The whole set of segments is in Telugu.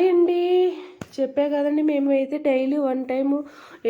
హాయ్ అండి. చెప్పే కదండి మేము అయితే డైలీ వన్ టైము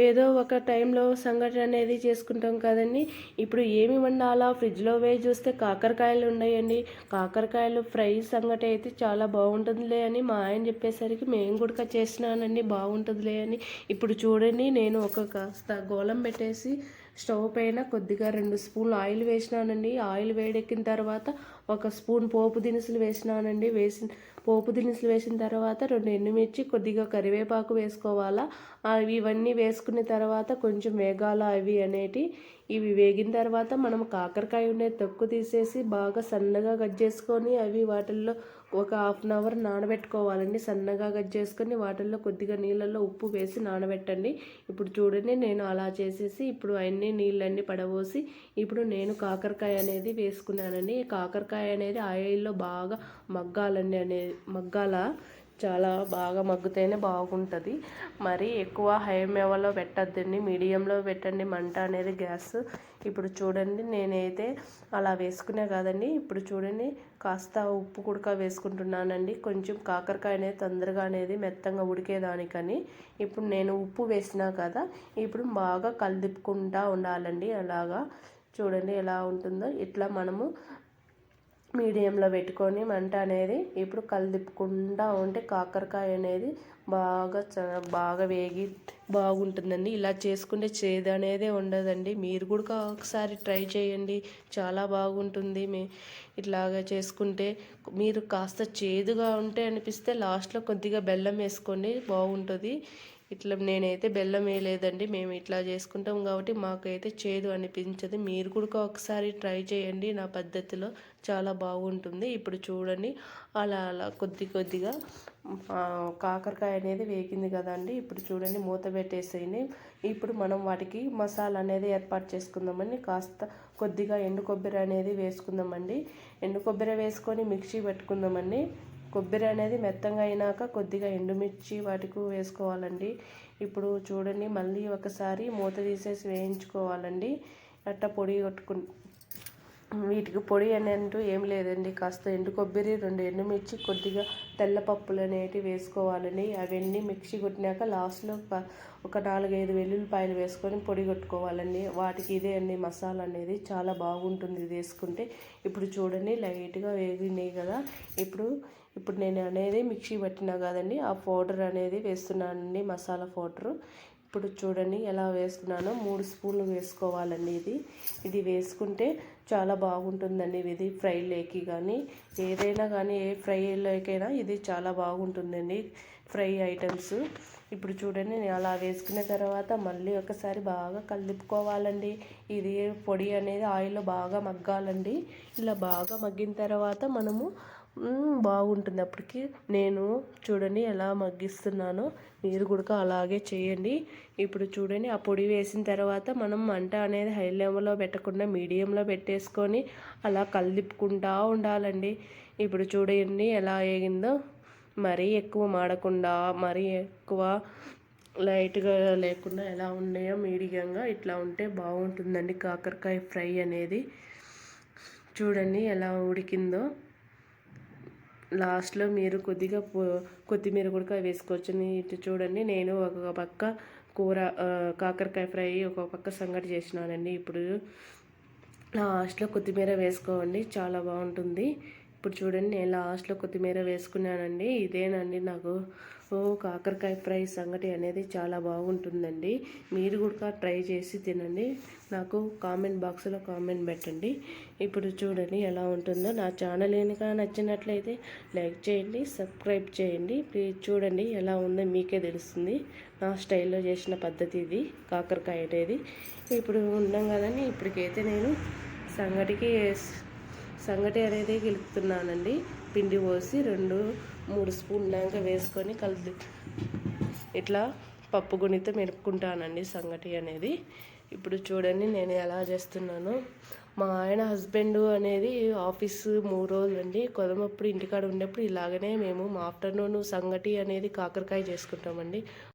ఏదో ఒక టైంలో సంఘటన అనేది చేసుకుంటాం కదండి. ఇప్పుడు ఏమి వండాలా? ఫ్రిడ్జ్లో వేసి చూస్తే కాకరకాయలు ఉన్నాయండి. కాకరకాయలు ఫ్రై సంగటి అయితే చాలా బాగుంటుందిలే అని మా ఆయన చెప్పేసరికి మేము కూడా చేసినానండి బాగుంటుందిలే అని. ఇప్పుడు చూడండి నేను ఒక కాస్త గోళం పెట్టేసి స్టవ్ పైన కొద్దిగా రెండు స్పూన్లు ఆయిల్ వేసినానండి. ఆయిల్ వేడెక్కిన తర్వాత ఒక స్పూన్ పోపు దినుసులు వేసినానండి. వేసిన పోపు దినుసులు వేసిన తర్వాత రెండు ఎండుమిర్చి కొద్దిగా కరివేపాకు వేసుకోవాలా. అవి ఇవన్నీ వేసుకున్న తర్వాత కొంచెం వేగాల అవి అనేటి. ఇవి వేగిన తర్వాత మనం కాకరకాయ ఉండే తొక్కు తీసేసి బాగా సన్నగా కట్ చేసుకొని అవి వాటిల్లో ఒక హాఫ్ అన్ అవర్ నానబెట్టుకోవాలండి. సన్నగా కట్ చేసుకొని వాటిల్లో కొద్దిగా నీళ్ళల్లో ఉప్పు వేసి నానబెట్టండి. ఇప్పుడు చూడండి నేను అలా చేసేసి ఇప్పుడు అన్ని నీళ్ళన్నీ పడబోసి ఇప్పుడు నేను కాకరకాయ అనేది వేసుకున్నానండి. కాకరకాయ అనేది ఆయిల్లో బాగా మగ్గాలండి అనేది మగ్గాల? చాలా బాగా మగ్గుతేనే బాగుంటుంది. మరి ఎక్కువ హై మెవలో పెట్టద్దండి. మీడియంలో పెట్టండి. మంట అనేది గ్యాస్. ఇప్పుడు చూడండి నేనైతే అలా వేసుకునే కాదండి. ఇప్పుడు చూడండి కాస్త ఉప్పు కుడక వేసుకుంటున్నానండి. కొంచెం కాకరకాయ అనేది తొందరగా అనేది మెత్తంగా ఉడికేదానికని. ఇప్పుడు నేను ఉప్పు వేసినా కదా ఇప్పుడు బాగా కలిదిప్పుకుంటా ఉండాలండి. అలాగా చూడండి ఎలా ఉంటుందో. ఇట్లా మనము మీడియంలో పెట్టుకొని మంట అనేది ఇప్పుడు కలిదిప్పుకుండా ఉంటే కాకరకాయ అనేది బాగా బాగా వేగి బాగుంటుందండి. ఇలా చేసుకుంటే చేదు అనేది ఉండదండి. మీరు కూడా ఒకసారి ట్రై చేయండి. చాలా బాగుంటుంది. మీ ఇట్లాగా చేసుకుంటే మీరు కాస్త చేదుగా ఉంటే అనిపిస్తే లాస్ట్లో కొద్దిగా బెల్లం వేసుకోండి బాగుంటుంది. ఇట్లా నేనైతే బెల్లం వేయలేదండి మేము ఇట్లా చేసుకుంటాం కాబట్టి మాకైతే చేదు అనిపించదు. మీరు కూడా ఒకసారి ట్రై చేయండి నా పద్ధతిలో చాలా బాగుంటుంది. ఇప్పుడు చూడండి అలా అలా కొద్ది కొద్దిగా కాకరకాయ అనేది వేగింది కదండి. ఇప్పుడు చూడండి మూత పెట్టేసేయండి. ఇప్పుడు మనం వాటికి మసాలా అనేది ఏర్పాటు చేసుకుందామండి. కాస్త కొద్దిగా ఎండు కొబ్బరి అనేది వేసుకుందామండి. ఎండు కొబ్బరి వేసుకొని మిక్సీ పెట్టుకుందామండి. కొబ్బరి అనేది మెత్తంగా అయినాక కొద్దిగా ఎండుమిర్చి వాటికి వేసుకోవాలండి. ఇప్పుడు చూడండి మళ్ళీ ఒకసారి మూత తీసేసి వేయించుకోవాలండి. అట్ట పొడి కొట్టుకు వీటికి పొడి అని అంటూ ఏం లేదండి. కాస్త ఎండు కొబ్బరి రెండు ఎండుమిర్చి కొద్దిగా తెల్ల పప్పులు అనేటివి వేసుకోవాలని అవన్నీ మిక్సీ కొట్టినాక లాస్ట్లో ఒక నాలుగైదు వెల్లుల్లిపాయలు వేసుకొని పొడి కొట్టుకోవాలండి. వాటికి ఇదే అండి మసాలా అనేది. చాలా బాగుంటుంది ఇది వేసుకుంటే. ఇప్పుడు చూడండి లైట్గా వేగినాయి కదా. ఇప్పుడు ఇప్పుడు నేను అనేది మిక్సీ పట్టినా కదండి ఆ పౌడర్ అనేది వేస్తున్నానండి మసాలా పౌడరు. ఇప్పుడు చూడండి ఎలా వేస్తున్నానో మూడు స్పూన్లు వేసుకోవాలండి ఇది. ఇది వేసుకుంటే చాలా బాగుంటుందండి ఇది ఫ్రైలోకి కానీ ఏదైనా కానీ ఏ ఫ్రైలోకైనా ఇది చాలా బాగుంటుందండి ఫ్రై ఐటమ్స్. ఇప్పుడు చూడండి నేను అలా వేసుకున్న తర్వాత మళ్ళీ ఒకసారి బాగా కలుపుకోవాలండి. ఇది పొడి అనేది ఆయిల్లో బాగా మగ్గాలండి. ఇలా బాగా మగ్గిన తర్వాత మనము బాగుంటుంది అప్పటికి. నేను చూడండి ఎలా మగ్గిస్తున్నానో. మీరు కూడా అలాగే చేయండి. ఇప్పుడు చూడండి ఆ పొడి వేసిన తర్వాత మనం మంట అనేది హై లెవెల్లో పెట్టకుండా మీడియంలో పెట్టేసుకొని అలా కలిపుకుంటా ఉండాలండి. ఇప్పుడు చూడండి ఎలా వేగిందో. మరీ ఎక్కువ మాడకుండా మరీ ఎక్కువ లైట్గా లేకుండా ఎలా ఉన్నాయో మీడియంగా ఇట్లా ఉంటే బాగుంటుందండి. కాకరకాయ ఫ్రై అనేది. చూడండి ఎలా ఉడికిందో. లాస్ట్లో మీరు కొద్దిగా కొత్తిమీర కూడా వేసుకోవచ్చు. ఇటు చూడండి. నేను ఒక పక్క కూర కాకరకాయ ఫ్రై ఒక పక్క సంగటి చేసినానండి. ఇప్పుడు లాస్ట్లో కొత్తిమీర వేసుకోండి. చాలా బాగుంటుంది. ఇప్పుడు చూడండి నేను లాస్ట్లో కొత్తిమీర వేసుకున్నానండి. ఇదేనండి నాకు. ఓ కాకరకాయ ఫ్రై సంగటి అనేది చాలా బాగుంటుందండి. మీరు కూడా ట్రై చేసి తినండి. నాకు కామెంట్ బాక్స్లో కామెంట్ పెట్టండి. ఇప్పుడు చూడండి ఎలా ఉంటుందో. నా ఛానల్ కనుక నచ్చినట్లయితే లైక్ చేయండి సబ్స్క్రైబ్ చేయండి. ప్లీజ్ చూడండి ఎలా ఉందో మీకే తెలుస్తుంది. నా స్టైల్లో చేసిన పద్ధతి ఇది కాకరకాయ అనేది. ఇప్పుడు ఉన్నాం కదండి ఇప్పటికైతే నేను సంగటికి సంగటి అనేది గెలుపుతున్నానండి. పిండి పోసి రెండు మూడు స్పూన్ దాకా వేసుకొని కలిపి ఇట్లా పప్పు గుణితో మెరుపుకుంటానండి సంగటి అనేది. ఇప్పుడు చూడండి నేను ఎలా చేస్తున్నాను. మా ఆయన హస్బెండ్ అనేది ఆఫీస్ మూడు రోజులు అండి కొదమప్పుడు ఇంటికాడ ఉన్నప్పుడు ఇలాగనే మేము మా ఆఫ్టర్నూన్ సంగటి అనేది కాకరకాయ చేసుకుంటామండి.